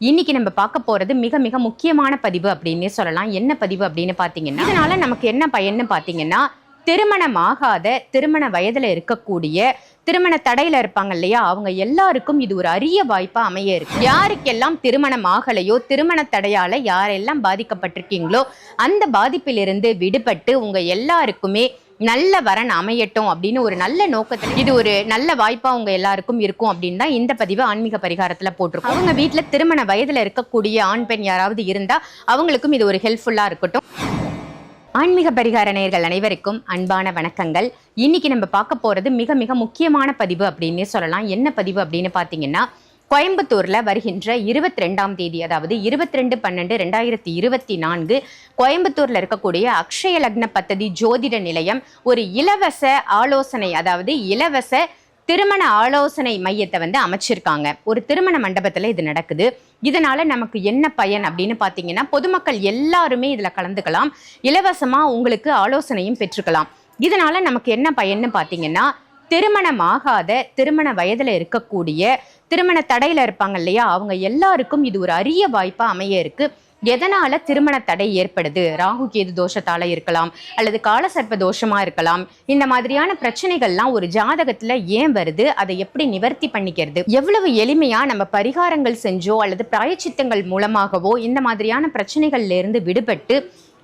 இன்னைக்கு நம்ம பார்க்க போறது மிக மிக முக்கியமான பதிவு அப்படின்னே சொல்லலாம். என்ன பதிவு அப்படின்னு பார்த்தீங்கன்னா இதனால நமக்கு என்ன பயன்னு பார்த்தீங்கன்னா திருமணமாகாத திருமண வயதில் இருக்கக்கூடிய திருமண தடையில இருப்பாங்க இல்லையா? அவங்க எல்லாருக்கும் இது ஒரு அரிய வாய்ப்பா அமைய இருக்கு. யாருக்கெல்லாம் திருமணம் ஆகலையோ திருமண தடையால யாரெல்லாம் பாதிக்கப்பட்டிருக்கீங்களோ அந்த பாதிப்பிலிருந்து விடுபட்டு உங்க எல்லாருக்குமே நல்ல வரன் அமையட்டும் அப்படின்னு ஒரு நல்ல நோக்கத்தில் இது ஒரு நல்ல வாய்ப்பா உங்க எல்லாருக்கும் இருக்கும் அப்படின்னு தான் இந்த பதிவு ஆன்மீக பரிகாரத்துல போட்டிருக்கோம். அவங்க வீட்டுல திருமண வயதுல இருக்கக்கூடிய ஆண் பெண் யாராவது இருந்தா அவங்களுக்கும் இது ஒரு ஹெல்ப்ஃபுல்லா இருக்கட்டும். ஆன்மீக பரிகார நேயர்கள் அனைவருக்கும் அன்பான வணக்கங்கள். இன்னைக்கு நம்ம பார்க்க போறது மிக மிக முக்கியமான பதிவு அப்படின்னே சொல்லலாம். என்ன பதிவு அப்படின்னு பார்த்தீங்கன்னா கோயம்புத்தூரில் வருகின்ற இருபத்தி ரெண்டாம் தேதி அதாவது இருபத்தி ரெண்டு பன்னெண்டு ரெண்டாயிரத்தி இருபத்தி நான்கு கோயம்புத்தூரில் இருக்கக்கூடிய அக்ஷய லக்ன பத்ததி ஜோதிட நிலையம் ஒரு இலவச ஆலோசனை அதாவது இலவச திருமண ஆலோசனை மையத்தை வந்து அமைச்சிருக்காங்க. ஒரு திருமண மண்டபத்தில் இது நடக்குது. இதனால நமக்கு என்ன பயன் அப்படின்னு பார்த்தீங்கன்னா பொதுமக்கள் எல்லாருமே இதில் கலந்துக்கலாம். இலவசமாக உங்களுக்கு ஆலோசனையும் பெற்றுக்கலாம். இதனால நமக்கு என்ன பயன்னு பார்த்தீங்கன்னா திருமணமாகாத திருமண வயதில் இருக்கக்கூடிய திருமண தடையில இருப்பாங்க இல்லையா? அவங்க எல்லாருக்கும் இது ஒரு அரிய வாய்ப்பா அமைய இருக்கு. எதனால திருமண தடை ஏற்படுது? ராகு கேது தோஷத்தால இருக்கலாம் அல்லது காலசர்ப்ப தோஷமா இருக்கலாம். இந்த மாதிரியான பிரச்சனைகள்லாம் ஒரு ஜாதகத்துல ஏன் வருது? அதை எப்படி நிவர்த்தி பண்ணிக்கிறது? எவ்வளவு எளிமையா நம்ம பரிகாரங்கள் செஞ்சோ அல்லது பிராயச்சித்தங்கள் மூலமாகவோ இந்த மாதிரியான பிரச்சனைகள்ல இருந்து விடுபட்டு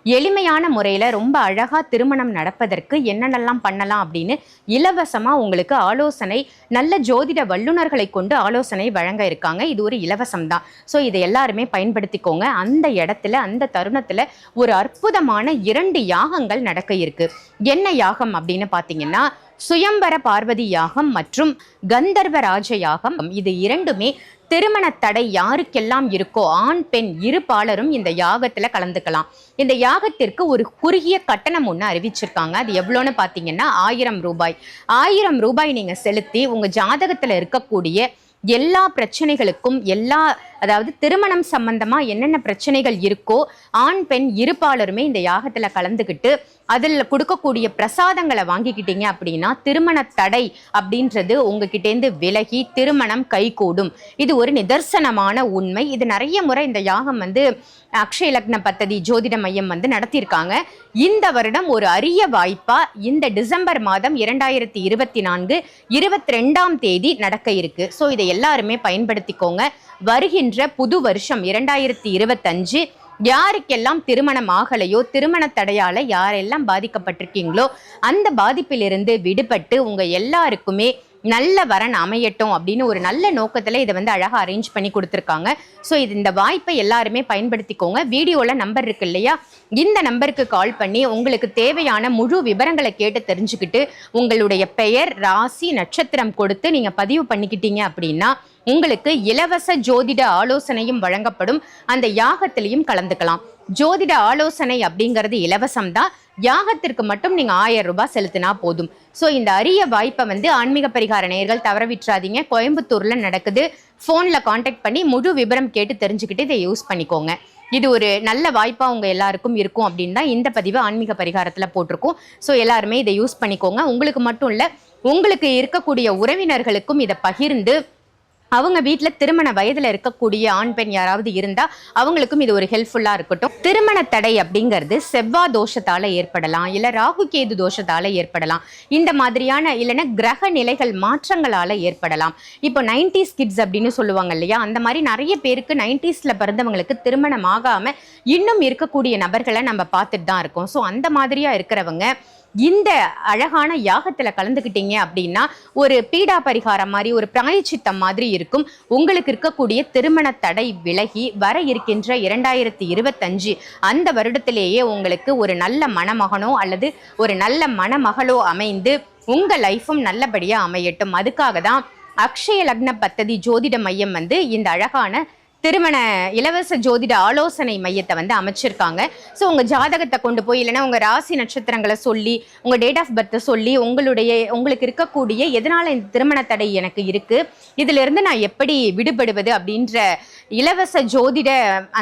எளிமையான முறையில் ரொம்ப அழகாக திருமணம் நடப்பதற்கு என்னென்னலாம் பண்ணலாம் அப்படின்னு இலவசமாக உங்களுக்கு ஆலோசனை நல்ல ஜோதிட வல்லுநர்களை கொண்டு ஆலோசனை வழங்க இருக்காங்க. இது ஒரு இலவசம் தான். ஸோ இதை எல்லாருமே பயன்படுத்திக்கோங்க. அந்த இடத்துல அந்த தருணத்தில் ஒரு அற்புதமான இரண்டு யாகங்கள் நடக்க இருக்கு. என்ன யாகம் அப்படின்னு பார்த்தீங்கன்னா சுயம்பர பார்வதி யாகம் மற்றும் கந்தர்வராஜ யாகம் இது இரண்டுமே திருமண தடை யாருக்கெல்லாம் இருக்கோ ஆண் பெண் இரு பாலரும் இந்த யாகத்துல கலந்துக்கலாம். இந்த யாகத்திற்கு ஒரு குறுகிய கட்டணம் ஒன்று அறிவிச்சிருக்காங்க. அது எவ்வளோன்னு பார்த்தீங்கன்னா ஆயிரம் ரூபாய். ஆயிரம் ரூபாய் நீங்கள் செலுத்தி உங்கள் ஜாதகத்தில் இருக்கக்கூடிய எல்லா பிரச்சனைகளுக்கும் எல்லா அதாவது திருமணம் சம்பந்தமா என்னென்ன பிரச்சனைகள் இருக்கோ ஆண் பெண் இருபாலருமே இந்த யாகத்துல கலந்துக்கிட்டு அதில் கொடுக்கக்கூடிய பிரசாதங்களை வாங்கிக்கிட்டீங்க அப்படின்னா திருமண தடை அப்படின்றது உங்ககிட்டேருந்து விலகி திருமணம் கைகூடும். இது ஒரு நிதர்சனமான உண்மை. இது நிறைய முறை இந்த யாகம் வந்து அக்ஷய லக்ன பத்ததி ஜோதிட மையம் வந்து நடத்தியிருக்காங்க. இந்த வருடம் ஒரு அரிய வாய்ப்பா இந்த டிசம்பர் மாதம் இரண்டாயிரத்தி இருபத்தி நான்கு இருபத்தி ரெண்டாம் தேதி நடக்க இருக்கு. ஸோ இதை எல்லாருமே பயன்படுத்திக்கோங்க. வருகின்ற புது வருஷம் இரண்டாயிரத்தி இருபத்தஞ்சு. யாருக்கெல்லாம் திருமணம் ஆகலையோ திருமண தடையால யாரெல்லாம் பாதிக்கப்பட்டிருக்கீங்களோ அந்த பாதிப்பிலிருந்து விடுபட்டு உங்க எல்லாருக்குமே நல்ல வரன் அமையட்டும் அப்படின்னு ஒரு நல்ல நோக்கத்தில் இதை வந்து அழகாக அரேஞ்ச் பண்ணி கொடுத்துருக்காங்க. ஸோ இது இந்த வாய்ப்பை எல்லாருமே பயன்படுத்திக்கோங்க. வீடியோவில் நம்பர் இருக்கு இல்லையா? இந்த நம்பருக்கு கால் பண்ணி உங்களுக்கு தேவையான முழு விவரங்களை கேட்டு தெரிஞ்சுக்கிட்டு உங்களுடைய பெயர் ராசி நட்சத்திரம் கொடுத்து நீங்கள் பதிவு பண்ணிக்கிட்டீங்க அப்படின்னா உங்களுக்கு இலவச ஜோதிட ஆலோசனையும் வழங்கப்படும். அந்த யாகத்திலையும் கலந்துக்கலாம். ஜோதிட ஆலோசனை அப்படிங்கிறது இலவசம் தான் யாகத்திற்கு மட்டும் நீங்க ஆயிரம் ரூபாய் செலுத்தினா போதும். ஸோ இந்த அரிய வாய்ப்பை வந்து ஆன்மீக பரிகார நேயர்கள் தவற விட்டுறாதீங்க. கோயம்புத்தூர்ல நடக்குது. ஃபோன்ல காண்டாக்ட் பண்ணி முழு விவரம் கேட்டு தெரிஞ்சுக்கிட்டு இதை யூஸ் பண்ணிக்கோங்க. இது ஒரு நல்ல வாய்ப்பா உங்க எல்லாருக்கும் இருக்கும் அப்படின்னு தான் இந்த பதிவு ஆன்மீக பரிகாரத்துல போட்டிருக்கோம். ஸோ எல்லாருமே இதை யூஸ் பண்ணிக்கோங்க. உங்களுக்கு மட்டும் இல்லை உங்களுக்கு இருக்கக்கூடிய உறவினர்களுக்கும் இதை பகிர்ந்து அவங்க வீட்டில் திருமண வயதில் இருக்கக்கூடிய ஆண் பெண் யாராவது இருந்தால் அவங்களுக்கும் இது ஒரு ஹெல்ப்ஃபுல்லாக இருக்கட்டும். திருமண தடை அப்படிங்கிறது செவ்வாய் தோஷத்தால் ஏற்படலாம் இல்லை ராகு கேது தோஷத்தால் ஏற்படலாம். இந்த மாதிரியான இல்லைன்னா கிரக நிலைகள் மாற்றங்களால் ஏற்படலாம். இப்போ நைன்டிஸ் கிட்ஸ் அப்படின்னு சொல்லுவாங்க இல்லையா அந்த மாதிரி நிறைய பேருக்கு நைன்டிஸில் பிறந்தவங்களுக்கு திருமணம் ஆகாமல் இன்னும் இருக்கக்கூடிய நபர்களை நம்ம பார்த்துட்டு தான் இருக்கோம். ஸோ அந்த மாதிரியா இருக்கிறவங்க இந்த அழகான யாகத்துல கலந்துக்கிட்டீங்க அப்படின்னா ஒரு பீடா பரிகாரம் மாதிரி ஒரு பிராயச்சித்தம் மாதிரி இருக்கும். உங்களுக்கு இருக்கக்கூடிய திருமண தடை விலகி வர இருக்கின்ற இரண்டாயிரத்தி இருபத்தஞ்சு அந்த வருடத்திலேயே உங்களுக்கு ஒரு நல்ல மணமகனோ அல்லது ஒரு நல்ல மணமகளோ அமைந்து உங்க லைஃபும் நல்லபடியா அமையட்டும். அதுக்காக தான் அக்ஷய லக்ன பத்ததி ஜோதிட மையம் வந்து இந்த அழகான திருமண இலவச ஜோதிட ஆலோசனை மையத்தை வந்து அமைச்சிருக்காங்க. ஸோ உங்கள் ஜாதகத்தை கொண்டு போய் இல்லைன்னா உங்கள் ராசி நட்சத்திரங்களை சொல்லி உங்கள் டேட் ஆஃப் பர்த்தை சொல்லி உங்களுடைய உங்களுக்கு இருக்கக்கூடிய எதனால் இந்த திருமண தடை எனக்கு இருக்குது இதிலிருந்து நான் எப்படி விடுபடுவது அப்படின்ற இலவச ஜோதிட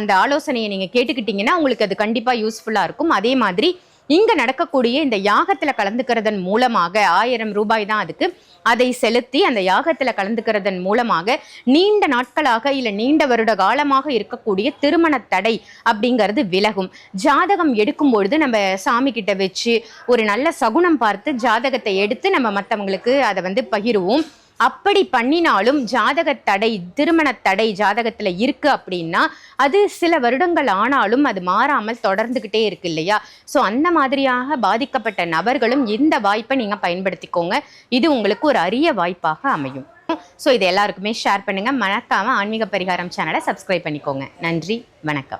அந்த ஆலோசனையை நீங்கள் கேட்டுக்கிட்டிங்கன்னா உங்களுக்கு அது கண்டிப்பாக யூஸ்ஃபுல்லாக இருக்கும். அதே மாதிரி இங்க நடக்கக்கூடிய இந்த யாகத்துல கலந்துக்கிறதன் மூலமாக ஆயிரம் ரூபாய் தான் அதுக்கு. அதை செலுத்தி அந்த யாகத்துல கலந்துக்கிறதன் மூலமாக நீண்ட நாட்களாக இல்ல நீண்ட வருட காலமாக இருக்கக்கூடிய திருமண தடை அப்படிங்கிறது விலகும். ஜாதகம் எடுக்கும் பொழுது நம்ம சாமி கிட்ட வச்சு ஒரு நல்ல சகுனம் பார்த்து ஜாதகத்தை எடுத்து நம்ம மற்றவங்களுக்கு அதை வந்து பகிர்வோம். அப்படி பண்ணினாலும் ஜாதக தடை திருமண தடை ஜாதகத்தில் இருக்குது அப்படின்னா அது சில வருடங்கள் ஆனாலும் அது மாறாமல் தொடர்ந்துக்கிட்டே இருக்கு இல்லையா? ஸோ அந்த மாதிரியாக பாதிக்கப்பட்ட நபர்களும் இந்த வாய்ப்பை நீங்கள் பயன்படுத்திக்கோங்க. இது உங்களுக்கு ஒரு அரிய வாய்ப்பாக அமையும். ஸோ இது எல்லாருக்குமே ஷேர் பண்ணுங்கள் மறக்காமல் ஆன்மீக பரிகாரம் சேனலை சப்ஸ்கிரைப் பண்ணிக்கோங்க. நன்றி. வணக்கம்.